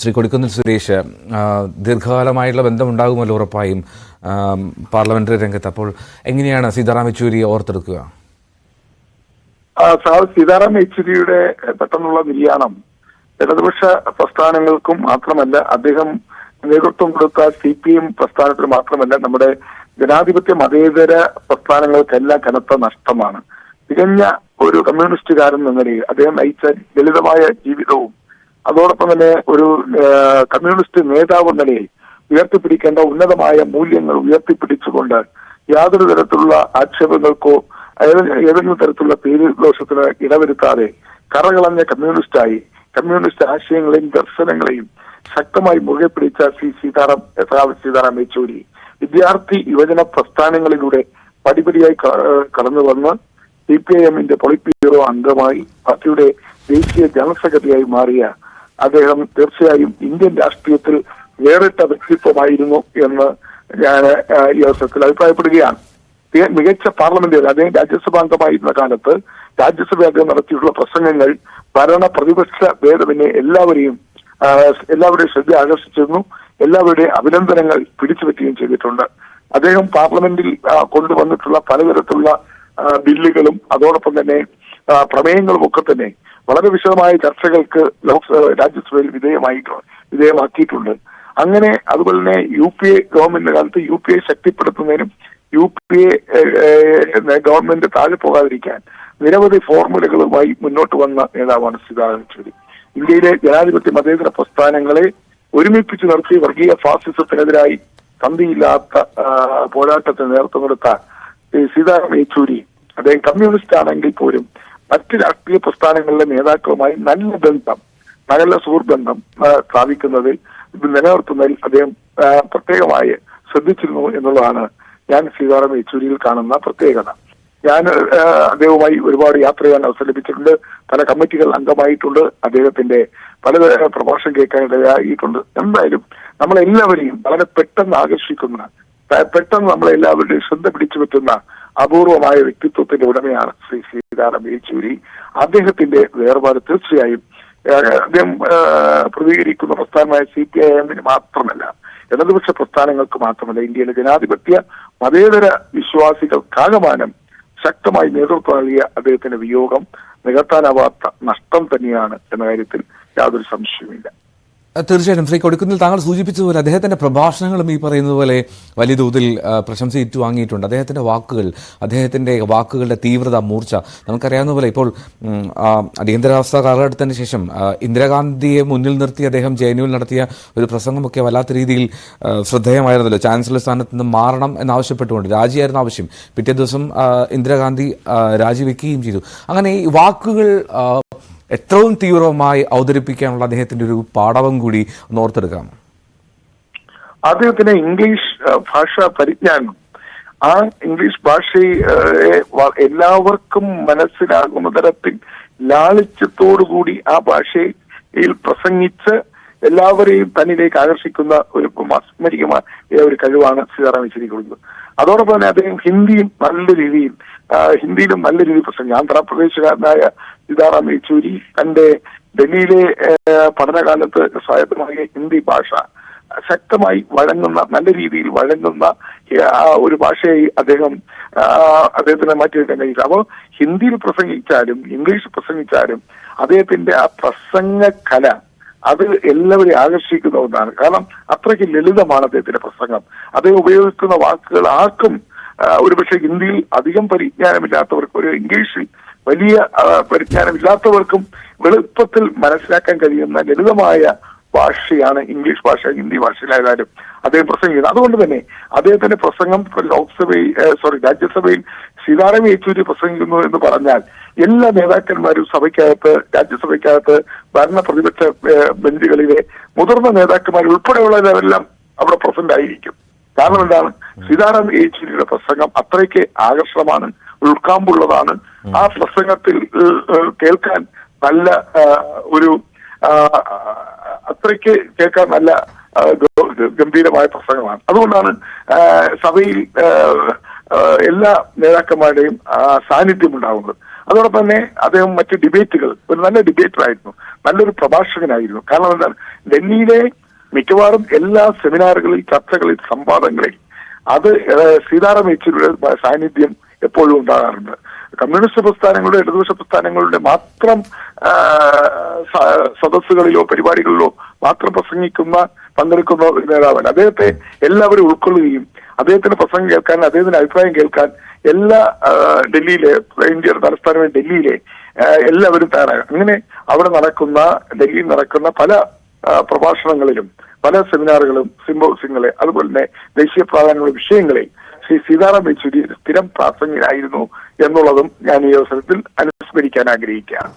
ശ്രീ കൊടിക്കുന്നിൽ സുരേഷ് ദീർഘകാലമായിട്ടുള്ള ബന്ധമുണ്ടാകുമല്ലോ ഉറപ്പായും പാർലമെന്ററി രംഗത്ത്. അപ്പോൾ എങ്ങനെയാണ് സീതാറാം യെച്ചൂരിയെ ഓർത്തെടുക്കുക? സീതാറാം യെച്ചൂരിയുടെ പെട്ടെന്നുള്ള നിര്യാണം ഇടതുപക്ഷ പ്രസ്ഥാനങ്ങൾക്കും മാത്രമല്ല അദ്ദേഹം നേതൃത്വം കൊടുത്ത സി പി എം പ്രസ്ഥാനത്തിന് മാത്രമല്ല നമ്മുടെ ജനാധിപത്യ മതേതര പ്രസ്ഥാനങ്ങൾക്കെല്ലാം കനത്ത നഷ്ടമാണ്. തികഞ്ഞ ഒരു കമ്മ്യൂണിസ്റ്റുകാരൻ എന്ന നിലയിൽ അദ്ദേഹം നയിച്ച ലളിതമായ ജീവിതവും അതോടൊപ്പം തന്നെ ഒരു കമ്മ്യൂണിസ്റ്റ് നേതാവ് നിലയിൽ ഉയർത്തിപ്പിടിക്കേണ്ട ഉന്നതമായ മൂല്യങ്ങൾ ഉയർത്തിപ്പിടിച്ചുകൊണ്ട് യാതൊരു തരത്തിലുള്ള ആക്ഷേപങ്ങൾക്കോ ഏതെ- ഏതെങ്കിലും തരത്തിലുള്ള പേര് ദോഷത്തിന് ഇടവരുത്താതെ കറകളഞ്ഞ കമ്മ്യൂണിസ്റ്റായി കമ്മ്യൂണിസ്റ്റ് ആശയങ്ങളെയും ദർശനങ്ങളെയും ശക്തമായി മുറുകെ പിടിച്ച സി സീതാറാം സീതാറാം യെച്ചൂരി വിദ്യാർത്ഥി യുവജന പ്രസ്ഥാനങ്ങളിലൂടെ പടിപടിയായി കടന്നു വന്ന് സി പി ഐ എമ്മിന്റെ പൊളിറ്റ് ബ്യൂറോ അംഗമായി പാർട്ടിയുടെ ദേശീയ ജനറൽ സെക്രട്ടറിയായി മാറിയ അദ്ദേഹം തീർച്ചയായും ഇന്ത്യൻ രാഷ്ട്രീയത്തിൽ വേറിട്ട വ്യക്തിത്വമായിരുന്നു എന്ന് ഞാൻ ഈ അവസരത്തിൽ അഭിപ്രായപ്പെടുകയാണ്. മികച്ച പാർലമെന്റ് അദ്ദേഹം രാജ്യസഭാ അംഗമായിരുന്ന കാലത്ത് രാജ്യസഭ അദ്ദേഹം നടത്തിയിട്ടുള്ള പ്രസംഗങ്ങൾ ഭരണ പ്രതിപക്ഷ ഭേദമിനെ എല്ലാവരെയും എല്ലാവരുടെയും ശ്രദ്ധ ആകർഷിച്ചിരുന്നു. എല്ലാവരുടെയും അഭിനന്ദനങ്ങൾ പിടിച്ചുപറ്റുകയും ചെയ്തിട്ടുണ്ട്. അദ്ദേഹം പാർലമെന്റിൽ കൊണ്ടുവന്നിട്ടുള്ള പലതരത്തിലുള്ള ബില്ലുകളും അതോടൊപ്പം തന്നെ പ്രമേയങ്ങളും ഒക്കെ തന്നെ വളരെ വിശദമായ ചർച്ചകൾക്ക് ലോക്സഭ രാജ്യസഭയിൽ വിധേയമായിട്ടുണ്ട് വിധേയമാക്കിയിട്ടുണ്ട്. അങ്ങനെ അതുപോലെ തന്നെ യു പി എ ഗവൺമെന്റിന്റെ കാലത്ത് യു പി എ ശക്തിപ്പെടുത്തുന്നതിനും യു പി എ ഗവൺമെന്റ് താഴെ പോകാതിരിക്കാൻ നിരവധി ഫോർമുലകളുമായി മുന്നോട്ട് വന്ന നേതാവാണ് സീതാറാം യെച്ചൂരി ഇന്ത്യയിലെ ജനാധിപത്യ മതേതര പ്രസ്ഥാനങ്ങളെ ഒരുമിപ്പിച്ച് നിർത്തി വർഗീയ ഫാസിസത്തിനെതിരായി സന്ധിയില്ലാത്ത പോരാട്ടത്തെ പോരാട്ടത്തിന് നേതൃത്വം കൊടുത്ത സീതാറാം യെച്ചൂരി. അദ്ദേഹം കമ്മ്യൂണിസ്റ്റ് ആണെങ്കിൽ പോലും മറ്റ് രാഷ്ട്രീയ പ്രസ്ഥാനങ്ങളിലെ നേതാക്കളുമായി നല്ല ബന്ധം നല്ല സുഹൃബന്ധം സ്ഥാപിക്കുന്നതിൽ നിലനിർത്തുന്നതിൽ അദ്ദേഹം പ്രത്യേകമായി ശ്രദ്ധിച്ചിരുന്നു എന്നുള്ളതാണ് ഞാൻ സീതാറാം യെച്ചൂരിയിൽ കാണുന്ന പ്രത്യേകത. ഞാൻ അദ്ദേഹവുമായി ഒരുപാട് യാത്ര ചെയ്യാൻ അവസരം ലഭിച്ചിട്ടുണ്ട് പല കമ്മിറ്റികൾ അംഗമായിട്ടുണ്ട്. അദ്ദേഹത്തിന്റെ പല പ്രഭാഷണം കേൾക്കാനിടയായിട്ടുണ്ട് എന്തായാലും നമ്മളെല്ലാവരെയും വളരെ പെട്ടെന്ന് ആകർഷിക്കുന്ന പെട്ടെന്ന് നമ്മളെല്ലാവരുടെയും ശ്രദ്ധ പിടിച്ചു പറ്റുന്ന അപൂർവമായ വ്യക്തിത്വത്തിന്റെ ഉടമയാണ് ശ്രീ സീതാറാം യെച്ചൂരി. അദ്ദേഹത്തിന്റെ വേർപാട് തീർച്ചയായും അദ്ദേഹം പ്രതികരിക്കുന്ന പ്രസ്ഥാനമായ സി പി ഐ എമ്മിന് മാത്രമല്ല ഇടതുപക്ഷ പ്രസ്ഥാനങ്ങൾക്ക് മാത്രമല്ല ഇന്ത്യയിലെ ജനാധിപത്യ മതേതര വിശ്വാസികൾക്കാകമാനം ശക്തമായി നേതൃത്വം നൽകിയ അദ്ദേഹത്തിന്റെ വിയോഗം നികത്താനാവാത്ത നഷ്ടം തന്നെയാണ് എന്ന കാര്യത്തിൽ യാതൊരു സംശയവുമില്ല. തീർച്ചയായിട്ടും. ശ്രീ കൊടുക്കുന്നിൽ താങ്കൾ സൂചിപ്പിച്ചതുപോലെ അദ്ദേഹത്തിന്റെ പ്രഭാഷണങ്ങളും ഈ പറയുന്നത് പോലെ വലിയ തോതിൽ പ്രശംസ ഏറ്റുവാങ്ങിയിട്ടുണ്ട്. അദ്ദേഹത്തിന്റെ വാക്കുകൾ അദ്ദേഹത്തിന്റെ വാക്കുകളുടെ തീവ്രത മൂർച്ച നമുക്കറിയാവുന്ന പോലെ ഇപ്പോൾ അടിയന്തരാവസ്ഥ കാലഘട്ടത്തിന് ശേഷം ഇന്ദിരാഗാന്ധിയെ മുന്നിൽ നിർത്തി അദ്ദേഹം ജെ എൻ യുവിൽ നടത്തിയ ഒരു പ്രസംഗമൊക്കെ വല്ലാത്ത രീതിയിൽ ശ്രദ്ധേയമായിരുന്നല്ലോ. ചാൻസലർ സ്ഥാനത്ത് നിന്ന് മാറണം എന്നാവശ്യപ്പെട്ടുകൊണ്ട് രാജിയായിരുന്നു ആവശ്യം. പിറ്റേ ദിവസം ഇന്ദിരാഗാന്ധി രാജിവെക്കുകയും ചെയ്തു. അങ്ങനെ ഈ വാക്കുകൾ എത്രയും തീവ്രമായി അവതരിപ്പിക്കാനുള്ള അദ്ദേഹത്തിന്റെ ഒരു പാടവം കൂടി ഒന്ന് ഓർത്തെടുക്കാം. അദ്ദേഹത്തിന് ഇംഗ്ലീഷ് ഭാഷ പരിജ്ഞാനം. ആ ഇംഗ്ലീഷ് ഭാഷയെ എല്ലാവർക്കും മനസ്സിലാകുന്ന തരത്തിൽ ലാളിത്യത്തോടുകൂടി ആ ഭാഷയിൽ പ്രസംഗിച്ച് എല്ലാവരെയും തന്നിലേക്ക് ആകർഷിക്കുന്ന ഒരു മാസ്മരികമായ ഒരു കഴിവാണ് സീതാറാം യെച്ചൂരി കൊടുക്കുന്നത്. അതോടൊപ്പം തന്നെ അദ്ദേഹം ഹിന്ദിയും നല്ല രീതിയിൽ ഹിന്ദിയിലും നല്ല രീതിയിൽ പ്രസംഗം. ആന്ധ്രാപ്രദേശുകാരനായ സീതാറാം യെച്ചൂരി തന്റെ ഡൽഹിയിലെ പഠനകാലത്ത് സ്വായത്തമായ ഹിന്ദി ഭാഷ ശക്തമായി വഴങ്ങുന്ന നല്ല രീതിയിൽ വഴങ്ങുന്ന ഒരു ഭാഷയായി അദ്ദേഹം അദ്ദേഹത്തിന് മാറ്റിയെടുക്കാൻ കഴിയില്ല അപ്പോൾ ഹിന്ദിയിൽ പ്രസംഗിച്ചാലും ഇംഗ്ലീഷ് പ്രസംഗിച്ചാലും അദ്ദേഹത്തിന്റെ ആ പ്രസംഗ കല അത് എല്ലാവരെയും ആകർഷിക്കുന്ന ഒന്നാണ്. കാരണം അത്രയ്ക്ക് ലളിതമാണ് അദ്ദേഹത്തിന്റെ പ്രസംഗം. അദ്ദേഹം ഉപയോഗിക്കുന്ന വാക്കുകൾ ആർക്കും ഒരുപക്ഷെ ഹിന്ദിയിൽ അധികം പരിജ്ഞാനമില്ലാത്തവർക്ക് ഒരു ഇംഗ്ലീഷിൽ വലിയ പരിജ്ഞാനമില്ലാത്തവർക്കും എളുപ്പത്തിൽ മനസ്സിലാക്കാൻ കഴിയുന്ന ലളിതമായ ഭാഷയാണ് ഇംഗ്ലീഷ് ഭാഷ ഹിന്ദി ഭാഷയിലായാലും അദ്ദേഹം പ്രസംഗിക്കുന്നത് അതുകൊണ്ട് തന്നെ അദ്ദേഹത്തിന്റെ പ്രസംഗം ലോക്സഭയിൽ സോറി രാജ്യസഭയിൽ സീതാറാം യെച്ചൂരി പ്രസംഗിക്കുന്നു എന്ന് പറഞ്ഞാൽ എല്ലാ നേതാക്കന്മാരും സഭയ്ക്കകത്ത് രാജ്യസഭയ്ക്കകത്ത് ഭരണ പ്രതിപക്ഷ ബെഞ്ചുകളിലെ മുതിർന്ന നേതാക്കന്മാർ ഉൾപ്പെടെയുള്ളവരെല്ലാം അവിടെ പ്രസന്റ് ആയിരിക്കും. കാരണം എന്താണ്? സീതാറാം യെച്ചൂരിയുടെ പ്രസംഗം അത്രയ്ക്ക് ആകർഷണമാണ് ഉൾക്കാമ്പുള്ളതാണ്. ആ പ്രസംഗത്തിൽ കേൾക്കാൻ നല്ല ഒരു അത്രയ്ക്ക് കേൾക്കാൻ നല്ല ഗംഭീരമായ പ്രസംഗമാണ്. അതുകൊണ്ടാണ് സഭയിൽ എല്ലാ നേതാക്കന്മാരുടെയും സാന്നിധ്യം ഉണ്ടാവുന്നത്. അതോടൊപ്പം തന്നെ അദ്ദേഹം മറ്റ് ഡിബേറ്റുകൾ ഒരു നല്ല ഡിബേറ്റർ ആയിരുന്നു നല്ലൊരു പ്രഭാഷകനായിരുന്നു. കാരണം എന്താണ്? ഡൽഹിയിലെ മിക്കവാറും എല്ലാ സെമിനാറുകളിൽ ചർച്ചകളിൽ സംവാദങ്ങളിൽ അത് സീതാറാം യെച്ചൂരിയുടെ സാന്നിധ്യം എപ്പോഴും ഉണ്ടാകാറുണ്ട്. കമ്മ്യൂണിസ്റ്റ് പ്രസ്ഥാനങ്ങളുടെ ഇടതുപക്ഷ പ്രസ്ഥാനങ്ങളുടെ മാത്രം സദസ്സുകളിലോ പരിപാടികളിലോ മാത്രം പ്രസംഗിക്കുന്ന പങ്കെടുക്കുന്ന നേതാവല്ല അദ്ദേഹത്തെ എല്ലാവരും ഉൾക്കൊള്ളുകയും അദ്ദേഹത്തിന്റെ പ്രസംഗം കേൾക്കാൻ അദ്ദേഹത്തിന്റെ അഭിപ്രായം കേൾക്കാൻ എല്ലാ ഡൽഹിയിലെ ഇന്ത്യയുടെ തലസ്ഥാനമായ ഡൽഹിയിലെ എല്ലാവരും തയ്യാറാകും അങ്ങനെ അവിടെ നടക്കുന്ന ഡൽഹിയിൽ നടക്കുന്ന പല പ്രഭാഷണങ്ങളിലും പല സെമിനാറുകളും സിംബോസിങ്ങളെ അതുപോലെ തന്നെ ദേശീയ പ്രാധാന്യമുള്ള വിഷയങ്ങളെ ശ്രീ സീതാറാം യെച്ചൂരി സ്ഥിരം പ്രാസംഗികനായിരുന്നു എന്നുള്ളതും ഞാൻ ഈ അവസരത്തിൽ അനുസ്മരിക്കാൻ ആഗ്രഹിക്കുകയാണ്.